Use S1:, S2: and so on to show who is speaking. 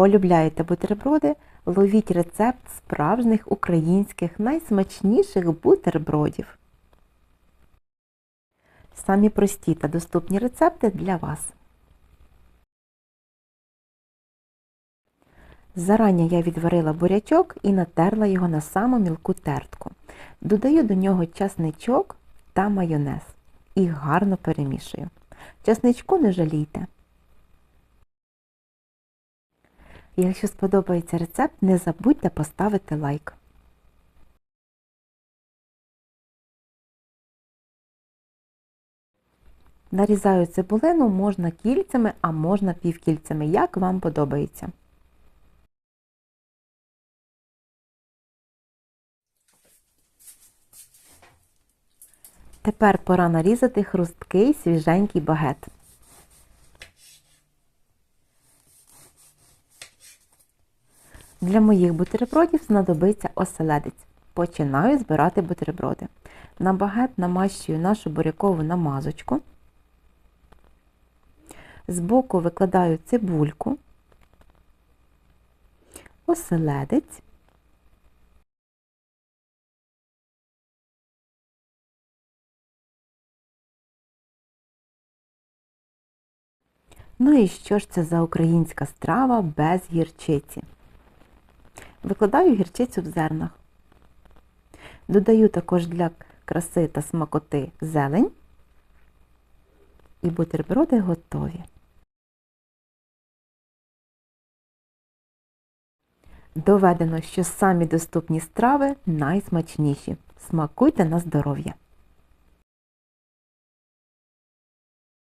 S1: Полюбляєте бутерброди? Ловіть рецепт справжніх українських найсмачніших бутербродів. Самі прості та доступні рецепти для вас. Зарані я відварила бурячок і натерла його на саму мілку тертку. Додаю до нього часничок та майонез і гарно перемішую. Часничку не жалійте. Якщо сподобається рецепт, не забудьте поставити лайк. Нарізаю цибулину можна кільцями, а можна півкільцями, як вам подобається. Тепер пора нарізати хрусткий свіженький багет. Для моїх бутербродів знадобиться оселедець. Починаю збирати бутерброди. На багет намащую нашу бурякову намазочку. Збоку викладаю цибульку, оселедець, Ну і що ж це за українська страва без гірчиці? Викладаю гірчицю в зернах. Додаю також для краси та смакоти зелень. І бутерброди готові. Доведено, що самі доступні страви найсмачніші. Смакуйте на здоров'я!